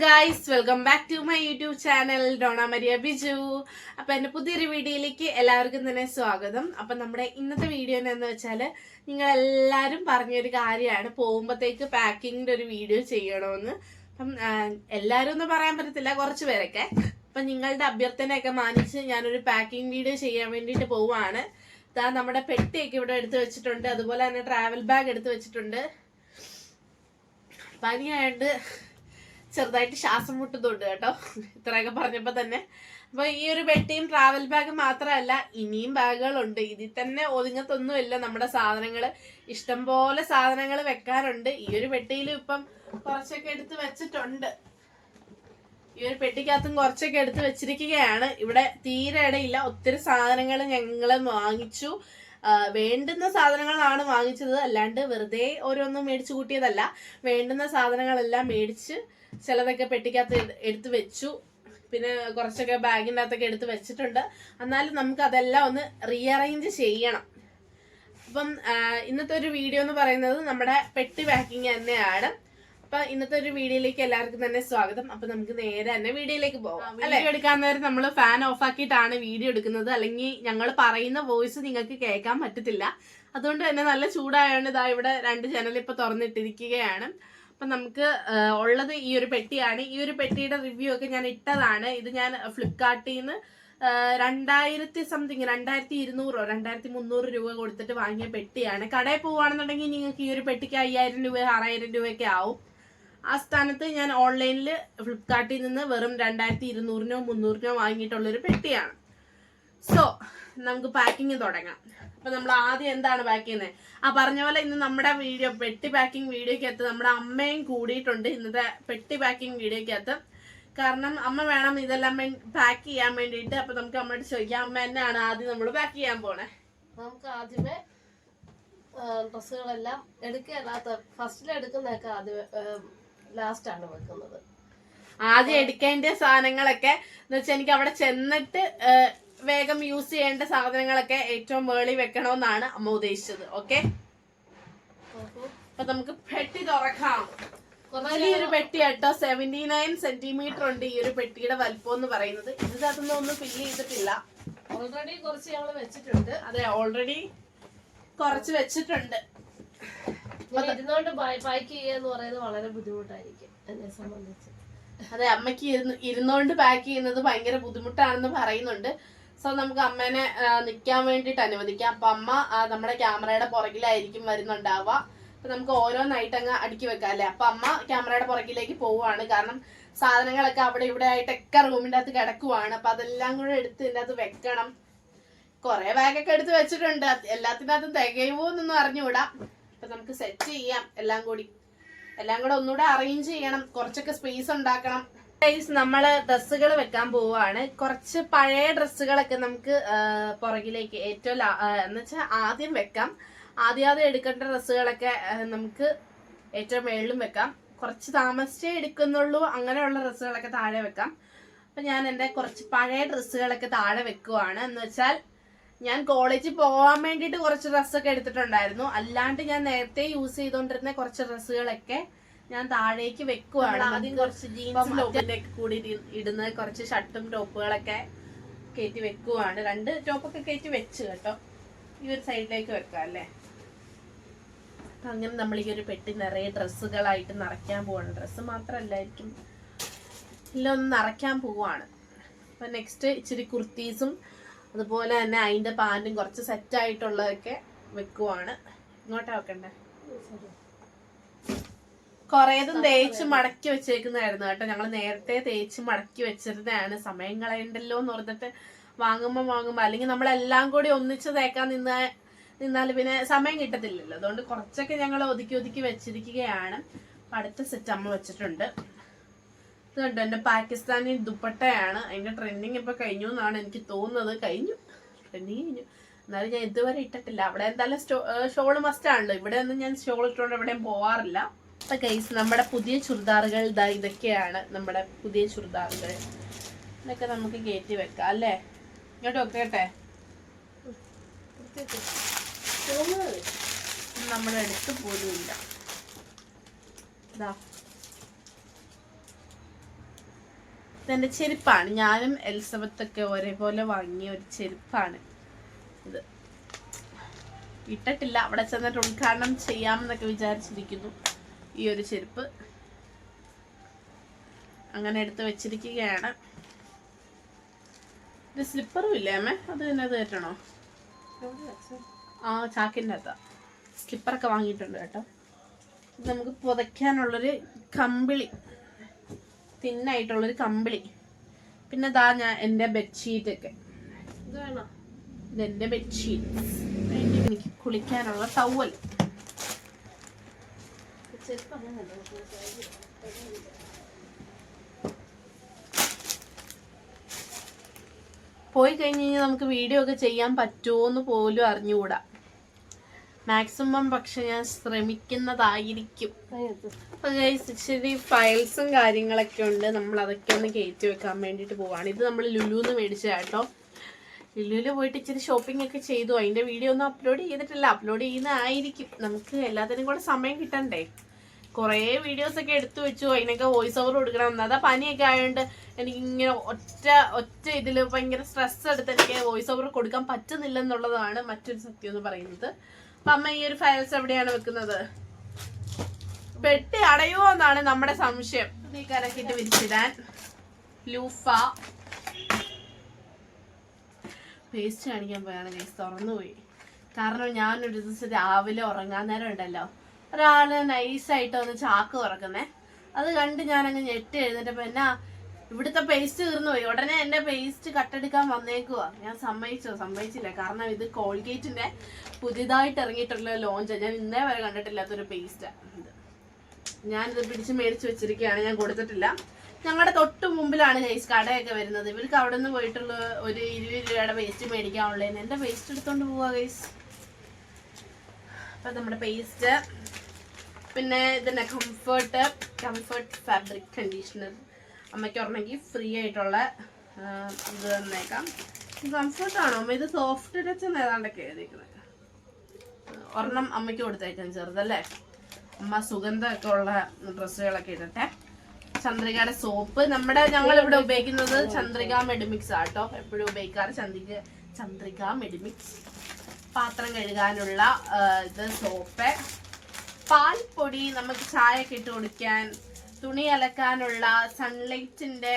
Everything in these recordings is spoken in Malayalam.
Guys welcome back to my YouTube channel Dona Maria Biju appam എന്റെ പുതിയൊരു വീഡിയോയിലേക്ക് എല്ലാവർക്കും തന്നെ സ്വാഗതം. അപ്പം നമ്മുടെ ഇന്നത്തെ വീഡിയോ എന്ന് വെച്ചാൽ നിങ്ങളെല്ലാവരും പറഞ്ഞൊരു കാര്യമാണ്. പോകുമ്പോഴത്തേക്ക് പാക്കിങ്ങിന്റെ ഒരു വീഡിയോ ചെയ്യണമെന്ന് അപ്പം എല്ലാവരും ഒന്നും പറയാൻ പറ്റത്തില്ല കുറച്ച് പേരൊക്കെ. അപ്പം നിങ്ങളുടെ അഭ്യർത്ഥനയൊക്കെ മാനിച്ച് ഞാനൊരു പാക്കിംഗ് വീഡിയോ ചെയ്യാൻ വേണ്ടിയിട്ട് പോവുകയാണ് ഇതാ നമ്മുടെ പെട്ടിയൊക്കെ ഇവിടെ എടുത്ത് വെച്ചിട്ടുണ്ട്. അതുപോലെ തന്നെ ട്രാവൽ ബാഗ് എടുത്ത് വെച്ചിട്ടുണ്ട്. പനിയായിട്ട് ചെറുതായിട്ട് ശ്വാസം മുട്ടുന്നുണ്ട് കേട്ടോ. ഇത്രയൊക്കെ പറഞ്ഞപ്പോ തന്നെ. അപ്പൊ ഈ ഒരു പെട്ടിയും ട്രാവൽ ബാഗ് മാത്രമല്ല ഇനിയും ബാഗുകളുണ്ട് ഇതിൽ തന്നെ ഒതുങ്ങത്തൊന്നുമില്ല. നമ്മുടെ സാധനങ്ങൾ ഇഷ്ടംപോലെ സാധനങ്ങൾ വെക്കാറുണ്ട്. ഈ ഒരു പെട്ടിയിലും ഇപ്പം കുറച്ചൊക്കെ എടുത്ത് വെച്ചിട്ടുണ്ട്. ഈ ഒരു പെട്ടിക്കകത്തും കുറച്ചൊക്കെ എടുത്ത് വെച്ചിരിക്കുകയാണ്. ഇവിടെ തീരെ ഇടയില്ല. ഒത്തിരി സാധനങ്ങൾ ഞങ്ങൾ വാങ്ങിച്ചു. വേണ്ടുന്ന സാധനങ്ങളാണ് വാങ്ങിച്ചത്. അല്ലാണ്ട് വെറുതെ ഓരോന്നും മേടിച്ചു കൂട്ടിയതല്ല. വേണ്ടുന്ന സാധനങ്ങളെല്ലാം മേടിച്ച് ചിലതൊക്കെ പെട്ടിക്കകത്ത് എടുത്തു വെച്ചു. പിന്നെ കുറച്ചൊക്കെ ബാഗിന്റെ അകത്തൊക്കെ എടുത്ത് വെച്ചിട്ടുണ്ട്. എന്നാലും നമുക്ക് അതെല്ലാം ഒന്ന് റീഅറേഞ്ച് ചെയ്യണം. അപ്പം ഇന്നത്തെ ഒരു വീഡിയോ എന്ന് പറയുന്നത് നമ്മുടെ പെട്ടി പാക്കിങ് തന്നെയാണ്. അപ്പൊ ഇന്നത്തെ ഒരു വീഡിയോയിലേക്ക് എല്ലാവർക്കും തന്നെ സ്വാഗതം. അപ്പൊ നമുക്ക് നേരെ തന്നെ വീഡിയോയിലേക്ക് പോകാം വീഡിയോ എടുക്കാൻ നേരം നമ്മൾ ഫാൻ ഓഫ് ആക്കിയിട്ടാണ് വീഡിയോ എടുക്കുന്നത്. അല്ലെങ്കിൽ ഞങ്ങൾ പറയുന്ന വോയിസ് നിങ്ങൾക്ക് കേൾക്കാൻ പറ്റത്തില്ല. അതുകൊണ്ട് തന്നെ നല്ല ചൂടായതുകൊണ്ട് ഇതാ ഇവിടെ രണ്ട് ചാനൽ ഇപ്പൊ തുറന്നിട്ടിരിക്കുകയാണ്. അപ്പൊ നമുക്ക് ഉള്ളത് ഈ ഒരു പെട്ടിയാണ്. ഈ ഒരു പെട്ടിയുടെ റിവ്യൂ ഒക്കെ ഞാൻ ഇട്ടതാണ്. ഇത് ഞാൻ ഫ്ലിപ്കാർട്ടിൽ നിന്ന് രണ്ടായിരത്തി സംതിങ് രണ്ടായിരത്തി ഇരുന്നൂറോ രണ്ടായിരത്തി മുന്നൂറ് രൂപ കൊടുത്തിട്ട് വാങ്ങിയ പെട്ടിയാണ്. കടയിൽ പോവുകയാണെന്നുണ്ടെങ്കിൽ നിങ്ങൾക്ക് ഈ ഒരു പെട്ടിക്ക് അയ്യായിരം രൂപ ആറായിരം രൂപയൊക്കെ ആവും. ആ സ്ഥാനത്ത് ഞാൻ ഓൺലൈനിൽ ഫ്ലിപ്കാർട്ടിൽ നിന്ന് വെറും രണ്ടായിരത്തി ഇരുന്നൂറിനോ മുന്നൂറിനോ വാങ്ങിയിട്ടുള്ളൊരു പെട്ടിയാണ്. സോ നമുക്ക് പാക്കിങ് തുടങ്ങാം. അപ്പൊ നമ്മൾ ആദ്യം എന്താണ് പാക്ക് ചെയ്യുന്നത് ആ പറഞ്ഞ പോലെ ഇന്ന് നമ്മുടെ വീഡിയോ പെട്ടി പാക്കിംഗ് വീഡിയോക്കകത്ത് നമ്മുടെ അമ്മയും കൂടിയിട്ടുണ്ട്. ഇന്നത്തെ പെട്ടി പാക്കിംഗ് വീഡിയോക്കകത്ത്. കാരണം അമ്മ വേണം ഇതെല്ലാം പാക്ക് ചെയ്യാൻ വേണ്ടിയിട്ട്. അപ്പൊ നമുക്ക് അമ്മയോട് ചോദിക്കാം അമ്മ തന്നെയാണ് ആദ്യം നമ്മൾ പാക്ക് ചെയ്യാൻ പോണേ? നമുക്ക് ആദ്യമേ ഡ്രസ്സുകളെല്ലാം എടുക്കുകയല്ലാത്ത ഫസ്റ്റിൽ എടുക്കുന്നതൊക്കെ ആദ്യമേ ലാസ്റ്റ് ആണ് വെക്കുന്നത്. ആദ്യം എടുക്കേണ്ട സാധനങ്ങളൊക്കെ എന്ന് വെച്ചാൽ എനിക്ക് അവിടെ ചെന്നിട്ട് വേഗം യൂസ് ചെയ്യേണ്ട സാധനങ്ങളൊക്കെ ഏറ്റവും മേളി വെക്കണമെന്നാണ് അമ്മ ഉദ്ദേശിച്ചത്. ഓക്കെ. അപ്പൊ നമുക്ക് പെട്ടി തുറക്കാം. വലിയൊരു പെട്ടി കേട്ടോ സെവന്റി നയൻ സെന്റിമീറ്റർ ഉണ്ട് ഈ ഒരു പെട്ടിയുടെ വലിപ്പം എന്ന് പറയുന്നത്. ഇതിനകത്തൊന്നും ഒന്നും ഫില്ല് ചെയ്തിട്ടില്ല. ഓൾറെഡി കുറച്ച് ഞങ്ങൾ വെച്ചിട്ടുണ്ട്. അതെ ഓൾറെഡി കുറച്ച് വെച്ചിട്ടുണ്ട്. ഇരുന്നോണ്ട് പാക്ക് പറയുന്നത് വളരെ ബുദ്ധിമുട്ടായിരിക്കും എന്നെ സംബന്ധിച്ച്. അതെ അമ്മയ്ക്ക് ഇരുന്ന് ഇരുന്നോണ്ട് പാക്ക് ചെയ്യുന്നത് ഭയങ്കര ബുദ്ധിമുട്ടാണെന്ന് പറയുന്നുണ്ട്. സോ നമുക്ക് അമ്മേനെ നിക്കാൻ വേണ്ടിട്ട് അനുവദിക്കാം. അപ്പൊ അമ്മ നമ്മുടെ ക്യാമറയുടെ പുറകിലായിരിക്കും വരുന്നുണ്ടാവുക. അപ്പൊ നമുക്ക് ഓരോന്നായിട്ട് അങ്ങ് അടുക്കി വെക്കാം അല്ലെ? അപ്പൊ അമ്മ ക്യാമറയുടെ പുറകിലേക്ക് പോവുകയാണ്. കാരണം സാധനങ്ങളൊക്കെ അവിടെ ഇവിടെ ആയിട്ടൊക്കെ റൂമിന്റെ അകത്ത് കിടക്കുവാണ്. അപ്പൊ അതെല്ലാം കൂടെ എടുത്ത് ഇതിന്റെ അകത്ത് വെക്കണം. കൊറേ ബാഗൊക്കെ എടുത്ത് വെച്ചിട്ടുണ്ട്. അത് എല്ലാത്തിനകത്തും തികയുമോ എന്നൊന്നും അറിഞ്ഞുകൂടാ. അപ്പൊ നമുക്ക് സെറ്റ് ചെയ്യാം. എല്ലാം കൂടി. എല്ലാം കൂടെ ഒന്നുകൂടെ അറേഞ്ച് ചെയ്യണം. കുറച്ചൊക്കെ സ്പേസ് ഉണ്ടാക്കണം. Guys, നമ്മൾ ഡ്രസ്സുകൾ വെക്കാൻ പോവാണ്. കുറച്ച് പഴയ ഡ്രസ്സുകളൊക്കെ നമുക്ക് പുറകിലേക്ക് ഏറ്റവും എന്ന് വെച്ചാൽ ആദ്യം വെക്കാം. ആദ്യം ആദ്യം എടുക്കേണ്ട ഡ്രസ്സുകളൊക്കെ നമുക്ക് ഏറ്റവും മേളിലും വെക്കാം. കുറച്ച് താമസിച്ചേ എടുക്കുന്നുള്ളൂ. അങ്ങനെയുള്ള ഡ്രസ്സുകളൊക്കെ താഴെ വെക്കാം. അപ്പൊ ഞാൻ എന്റെ കുറച്ച് പഴയ ഡ്രസ്സുകളൊക്കെ താഴെ വെക്കുവാണ്. എന്ന് വെച്ചാൽ ഞാൻ കോളേജിൽ പോകാൻ വേണ്ടിയിട്ട് കുറച്ച് ഡ്രസ്സൊക്കെ എടുത്തിട്ടുണ്ടായിരുന്നു. അല്ലാണ്ട് ഞാൻ നേരത്തെ യൂസ് ചെയ്തുകൊണ്ടിരുന്ന കുറച്ച് ഡ്രസ്സുകളൊക്കെ ഞാൻ താഴേക്ക് വെക്കുവാണ്. ആദ്യം കുറച്ച് ജീൻസ് ടോപ്പിന്റെ കൂടി ഇടുന്നത് ഇടുന്ന കുറച്ച് ഷർട്ടും ടോപ്പുകളൊക്കെ കയറ്റി വെക്കുവാണ്. രണ്ട് ടോപ്പൊക്കെ കയറ്റി വെച്ച് കേട്ടോ. ഈ ഒരു സൈഡിലേക്ക് വെക്കാം അല്ലേ? അങ്ങനെ നമ്മൾ ഈ ഒരു പെട്ടി നിറയെ ഡ്രസ്സുകളായിട്ട് നിറയ്ക്കാൻ പോവാണ്. ഡ്രസ്സ് മാത്രമല്ലായിരിക്കും. എല്ലാം ഒന്ന് നിറയ്ക്കാൻ പോവാണ്. അപ്പൊ നെക്സ്റ്റ് ഇച്ചിരി കുർത്തീസും അതുപോലെ തന്നെ അതിന്റെ പാന്റും കുറച്ച് സെറ്റ് ആയിട്ടുള്ളതൊക്കെ വെക്കുവാണ്. ഇങ്ങോട്ടാ വെക്കണ്ടേ? കുറേതും തേച്ച് മടക്കി വെച്ചേക്കുന്നതായിരുന്നു കേട്ടോ. ഞങ്ങൾ നേരത്തെ തേച്ച് മടക്കി വെച്ചിരുന്നതാണ്. സമയം കളയണ്ടല്ലോ എന്ന് പറഞ്ഞിട്ട് വാങ്ങുമ്പോൾ വാങ്ങുമ്പോൾ അല്ലെങ്കിൽ നമ്മളെല്ലാം കൂടി ഒന്നിച്ച് തേക്കാൻ നിന്ന നിന്നാൽ പിന്നെ സമയം കിട്ടത്തില്ലല്ലോ. അതുകൊണ്ട് കുറച്ചൊക്കെ ഞങ്ങൾ ഒതുക്കി ഒതുക്കി വെച്ചിരിക്കുകയാണ്. അടുത്ത സെറ്റ് അമ്മ വെച്ചിട്ടുണ്ട്. ഇത് കണ്ടോ. എന്റെ പാകിസ്ഥാനി ദുപ്പട്ടയാണ്. അതിന്റെ ട്രെൻഡിങ് ഇപ്പൊ കഴിഞ്ഞു എന്നാണ് എനിക്ക് തോന്നുന്നത്. കഴിഞ്ഞു. ട്രെൻഡിങ് കഴിഞ്ഞു. എന്നാലും ഞാൻ ഇതുവരെ ഇട്ടിട്ടില്ല. അവിടെ എന്തായാലും സ്റ്റോ ഷോൾ മസ്റ്റ് ആണല്ലോ. ഇവിടെ ഒന്നും ഞാൻ ഷോൾ ഇട്ടുകൊണ്ട് എവിടെയും പോവാറില്ല. അപ്പം ഗൈസ് നമ്മുടെ പുതിയ ചുരിദാറുകൾ ഇതാ ഇതൊക്കെയാണ് നമ്മുടെ പുതിയ ചുരിദാറുകൾ. ഇതൊക്കെ നമുക്ക് കയറ്റി വെക്കാം അല്ലേ? ഇങ്ങോട്ട് വെക്കട്ടെ? നമ്മുടെ അടുത്ത് പോലും ഇല്ല. ഇതാ ഇതെന്റെ ചെരുപ്പാണ്. ഞാനും എലിസബത്തൊക്കെ ഒരേപോലെ വാങ്ങിയ ഒരു ചെരുപ്പാണ്. ഇത് ഇട്ടിട്ടില്ല. അവിടെ ചെന്നിട്ട് ഉദ്ഘാടനം ചെയ്യാമെന്നൊക്കെ വിചാരിച്ചിരിക്കുന്നു. ഈ ഒരു ചെരുപ്പ് അങ്ങനെ എടുത്ത് വെച്ചിരിക്കുകയാണ്. ഇത് സ്ലിപ്പറും ഇല്ലേ അമ്മേ? അത് തന്നെ അത് കയറ്റണോ ആ ചാക്കിന്റെ അകത്താ. സ്ലിപ്പറൊക്കെ വാങ്ങിയിട്ടുണ്ട് കേട്ടോ. ഇത് നമുക്ക് പുതയ്ക്കാനുള്ളൊരു കമ്പിളി. തിന്നായിട്ടുള്ളൊരു കമ്പിളി. പിന്നെ ദാ ഞാൻ എന്റെ ബെഡ്ഷീറ്റൊക്കെ. ഇത് വേണോ ഇതെന്റെ ബെഡ്ഷീറ്റ്. എനിക്ക് കുളിക്കാനുള്ള ടവൽ പോയി കഴിഞ്ഞ് കഴിഞ്ഞാൽ നമുക്ക് വീഡിയോ ഒക്കെ ചെയ്യാൻ പറ്റുമോ എന്ന് പോലും അറിഞ്ഞുകൂടാ. മാക്സിമം പക്ഷെ ഞാൻ ശ്രമിക്കുന്നതായിരിക്കും. ഇച്ചിരി ഫയൽസും കാര്യങ്ങളൊക്കെ ഉണ്ട്. നമ്മൾ അതൊക്കെ ഒന്ന് കയറ്റി വെക്കാൻ വേണ്ടിയിട്ട് പോവാണ്. ഇത് നമ്മൾ ലുലുന്ന് മേടിച്ച കേട്ടോ. ലുലുവിൽ പോയിട്ട് ഇച്ചിരി ഷോപ്പിംഗ് ഒക്കെ ചെയ്തു. അതിന്റെ വീഡിയോ ഒന്നും അപ്ലോഡ് ചെയ്തിട്ടില്ല. അപ്ലോഡ് ചെയ്യുന്നതായിരിക്കും. നമുക്ക് എല്ലാത്തിനും കൂടെ സമയം കിട്ടണ്ടേ? കുറേ വീഡിയോസ് ഒക്കെ എടുത്തു വെച്ചു. അതിനൊക്കെ വോയിസ് ഓവർ കൊടുക്കണം. അതാ പനിയൊക്കെ ആയതുകൊണ്ട് എനിക്ക് ഇങ്ങനെ ഒറ്റ ഒറ്റ ഇതിൽ ഭയങ്കര സ്ട്രെസ് എടുത്ത് എനിക്ക് വോയിസ് ഓവർ കൊടുക്കാൻ പറ്റുന്നില്ലെന്നുള്ളതാണ് മറ്റൊരു സത്യം എന്ന് പറയുന്നത്. അമ്മ ഈ ഒരു ഫയൽസ് എവിടെയാണ് വെക്കുന്നത്? പെട്ടി അടയുമോ എന്നാണ് നമ്മുടെ സംശയം. നീ കലക്കിട്ട് വിരിച്ചിടാൻ. ലൂഫ. പേസ്റ്റ് കാണിക്കാൻ പോയാണ് കേസ് തുറന്നുപോയി. കാരണം ഞാനൊരു ദിവസം രാവിലെ ഉറങ്ങാൻ നേരം ഉണ്ടല്ലോ. ഒരാൾ നൈസായിട്ട് ഒന്ന് ചാക്ക് തുറക്കുന്നേ. അത് കണ്ട് ഞാനങ്ങ് ഞെട്ടി എഴുന്നേറ്റപ്പോ എന്നാ ഇവിടുത്തെ പേസ്റ്റ് തീർന്നു പോയി. ഉടനെ എന്റെ പേസ്റ്റ് കട്ടെടുക്കാൻ വന്നേക്കുവാ. ഞാൻ സമ്മതിച്ചോ? സമ്മതിച്ചില്ല. കാരണം ഇത് കോൾഗേറ്റിന്റെ പുതിയതായിട്ട് ഇറങ്ങിയിട്ടുള്ള ലോഞ്ച് ഞാൻ ഇന്നേ വരെ കണ്ടിട്ടില്ലാത്തൊരു പേസ്റ്റ് ഇത്. ഞാനിത് പിടിച്ച് മേടിച്ച് വെച്ചിരിക്കുകയാണ്. ഞാൻ കൊടുത്തിട്ടില്ല. ഞങ്ങളുടെ തൊട്ട് മുമ്പിലാണ് ഗൈസ് കടയൊക്കെ വരുന്നത്. ഇവർക്ക് അവിടെ നിന്ന് പോയിട്ടുള്ള ഒരു ഇരുപത് രൂപയുടെ പേസ്റ്റ് മേടിക്കാനുള്ളതിന് എന്റെ പേസ്റ്റ് എടുത്തോണ്ട് പോവാ ഗൈസ് അപ്പം നമ്മുടെ പേസ്റ്റ് പിന്നെ ഇതിന്റെ കംഫേർട്ട് കംഫേർട്ട് ഫാബ്രിക് കണ്ടീഷണർ അമ്മയ്ക്ക് ഓർമ്മയ്ക്ക് ഫ്രീ ആയിട്ടുള്ള ഇത് തന്നേക്കാം. കംഫർട്ട് ആണോ? അമ്മ ഇത് സോഫ്റ്റ് ടച്ച് എന്ന് ഏതാണ്ടൊക്കെ എഴുതിക്കുന്നത് ഒരെണ്ണം അമ്മയ്ക്ക് കൊടുത്തേക്കാം ചെറുതല്ലേ? അമ്മ സുഗന്ധമൊക്കെ ഉള്ള ഡ്രസ്സുകളൊക്കെ ഇടട്ടെ. ചന്ദ്രികയുടെ സോപ്പ് നമ്മുടെ ഞങ്ങൾ ഇവിടെ ഉപയോഗിക്കുന്നത് ചന്ദ്രിക മെഡിമിക്സ് ആട്ടോ എപ്പോഴും ഉപയോഗിക്കാറ് ചന്ദ്രിക ചന്ദ്രിക മെഡിമിക്സ്. പാത്രം കഴുകാനുള്ള ഇത് സോപ്പ് പാൽപ്പൊടി നമുക്ക് ചായ ഒക്കെ ഇട്ട് കുടിക്കാൻ തുണി അലക്കാനുള്ള സൺലൈറ്റിന്റെ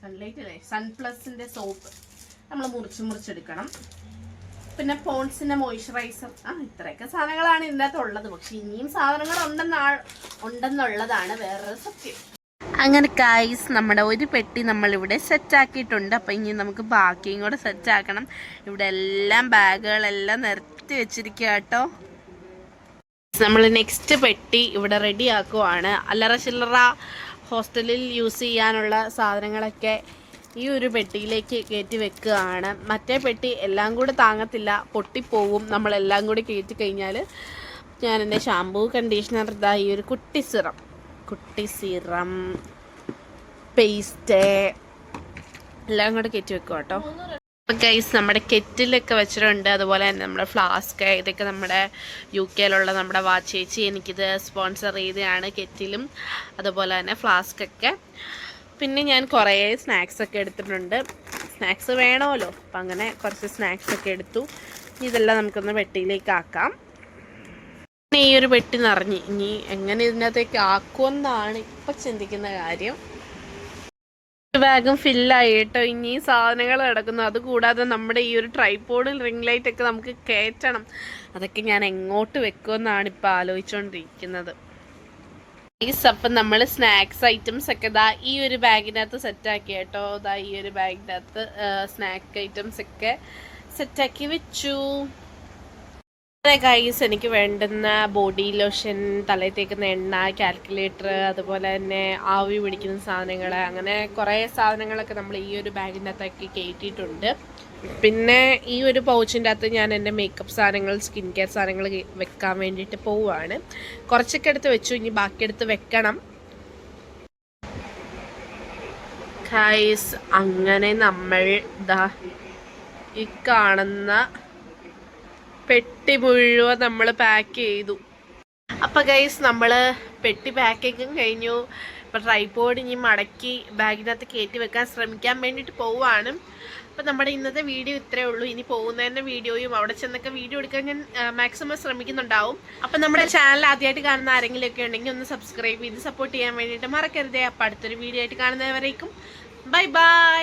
സൺലൈറ്റ് അല്ലേ? സൺപ്ലസിന്റെ സോപ്പ് നമ്മൾ മുറിച്ച് മുറിച്ചെടുക്കണം. പിന്നെ പോൺസിന്റെ മോയ്സ്ചറൈസർ ആ ഇത്രയൊക്കെ സാധനങ്ങളാണ് ഉള്ളത്. പക്ഷെ ഇനിയും സാധനങ്ങൾ ഉണ്ടെന്നാ ഉണ്ടെന്നുള്ളതാണ് വേറൊരു സത്യം. അങ്ങനെ കായ്സ് നമ്മുടെ ഒരു പെട്ടി നമ്മളിവിടെ സെറ്റ് ആക്കിയിട്ടുണ്ട്. അപ്പം ഇനി നമുക്ക് ബാക്കിയും കൂടെ സെറ്റ് ആക്കണം. ഇവിടെ എല്ലാം ബാഗുകളെല്ലാം നിരത്തി വെച്ചിരിക്കുക കേട്ടോ. നമ്മൾ നെക്സ്റ്റ് പെട്ടി ഇവിടെ റെഡി ആക്കുവാണ്. അല്ലറ ചില്ലറ ഹോസ്റ്റലിൽ യൂസ് ചെയ്യാനുള്ള സാധനങ്ങളൊക്കെ ഈ ഒരു പെട്ടിയിലേക്ക് കയറ്റി വെക്കുകയാണ്. മറ്റേ പെട്ടി എല്ലാം കൂടെ താങ്ങത്തില്ല. പൊട്ടിപ്പോവും. നമ്മളെല്ലാം കൂടി കയറ്റി കഴിഞ്ഞാൽ ഞാൻ എന്റെ ഷാമ്പൂ കണ്ടീഷണർ ഇതാ ഈ ഒരു കുട്ടി സിറം. കുട്ടി സിറം പേസ്റ്റ് എല്ലാം കൂടെ കയറ്റി വെക്കുക കേട്ടോ. ഗൈസ് നമ്മുടെ കെറ്റിലൊക്കെ വെച്ചിട്ടുണ്ട്. അതുപോലെ തന്നെ നമ്മുടെ ഫ്ലാസ്ക് ഇതൊക്കെ നമ്മുടെ യു കെയിലുള്ള നമ്മുടെ വാച്ച് ചേച്ചി എനിക്കിത് സ്പോൺസർ ചെയ്തതാണ് കെറ്റിലും അതുപോലെ തന്നെ ഫ്ലാസ്ക് ഒക്കെ. പിന്നെ ഞാൻ കുറേ സ്നാക്സൊക്കെ എടുത്തിട്ടുണ്ട്. സ്നാക്സ് വേണമല്ലോ. അപ്പം അങ്ങനെ കുറച്ച് സ്നാക്സൊക്കെ എടുത്തു. ഇതെല്ലാം നമുക്കൊന്ന് വെട്ടിയിലേക്ക് ആക്കാം. പിന്നെ ഈ ഒരു വെട്ടി നിറഞ്ഞ്. ഇനി എങ്ങനെ ഇതിനകത്തേക്ക് ആക്കുമെന്നാണ് ഇപ്പം ചിന്തിക്കുന്ന കാര്യം. ബാഗും ഫില്ലായി കേട്ടോ ഇനി സാധനങ്ങൾ കിടക്കുന്നു അതുകൂടാതെ നമ്മുടെ ഈ ഒരു ട്രൈപോഡിൽ റിംഗ് ലൈറ്റ് ഒക്കെ നമുക്ക് കയറ്റണം. അതൊക്കെ ഞാൻ എങ്ങോട്ട് വെക്കുമെന്നാണ് ഇപ്പൊ ആലോചിച്ചുകൊണ്ടിരിക്കുന്നത് ഗൈസ് അപ്പം നമ്മൾ സ്നാക്സ് ഐറ്റംസ് ഒക്കെ ദാ ഈ ഒരു ബാഗിനകത്ത് സെറ്റാക്കി കേട്ടോ. ദാ ഈ ഒരു ബാഗിനകത്ത് സ്നാക്ക് ഐറ്റംസ് ഒക്കെ സെറ്റാക്കി വെച്ചു. ഗൈസ് എനിക്ക് വേണ്ടുന്ന ബോഡി ലോഷൻ തലയിൽ തേക്കുന്ന എണ്ണ കാൽക്കുലേറ്റർ അതുപോലെ തന്നെ ആവി പിടിക്കുന്ന സാധനങ്ങൾ അങ്ങനെ കുറേ സാധനങ്ങളൊക്കെ നമ്മൾ ഈ ഒരു ബാഗിന്റെ അകത്തേക്ക് കയറ്റിയിട്ടുണ്ട്. പിന്നെ ഈ ഒരു പൗച്ചിന്റെ അകത്ത് ഞാൻ എന്റെ മേക്കപ്പ് സാധനങ്ങൾ സ്കിൻ കെയർ സാധനങ്ങൾ വെക്കാൻ വേണ്ടിയിട്ട് പോവുകയാണ്. കുറച്ചൊക്കെ എടുത്ത് വെച്ചു ഇനി ബാക്കിയെടുത്ത് വെക്കണം. ഗൈസ് അങ്ങനെ നമ്മൾ ദാ ഈ കാണുന്ന പെട്ടി മുഴുവൻ നമ്മൾ പാക്ക് ചെയ്തു. അപ്പം ഗൈസ് നമ്മൾ പെട്ടി പാക്കിങ്ങും കഴിഞ്ഞു. ഇപ്പം ട്രൈപോഡ് ഇനി മടക്കി ബാഗിനകത്ത് കയറ്റി വെക്കാൻ ശ്രമിക്കാൻ വേണ്ടിയിട്ട് പോവുകയാണ് അപ്പം നമ്മുടെ ഇന്നത്തെ വീഡിയോ ഇത്രയേ ഉള്ളൂ. ഇനി പോകുന്നതിന്റെ വീഡിയോയും അവിടെ ചെന്നൊക്കെ വീഡിയോ എടുക്കാൻ ഞാൻ മാക്സിമം ശ്രമിക്കുന്നുണ്ടാവും. അപ്പം നമ്മുടെ ചാനൽ ആദ്യമായിട്ട് കാണുന്ന ആരെങ്കിലുമൊക്കെ ഉണ്ടെങ്കിൽ ഒന്ന് സബ്സ്ക്രൈബ് ചെയ്ത് സപ്പോർട്ട് ചെയ്യാൻ വേണ്ടിയിട്ട് മറക്കരുതേ. അപ്പം അടുത്തൊരു വീഡിയോ ആയിട്ട് കാണുന്നവരേക്കും. Bye bye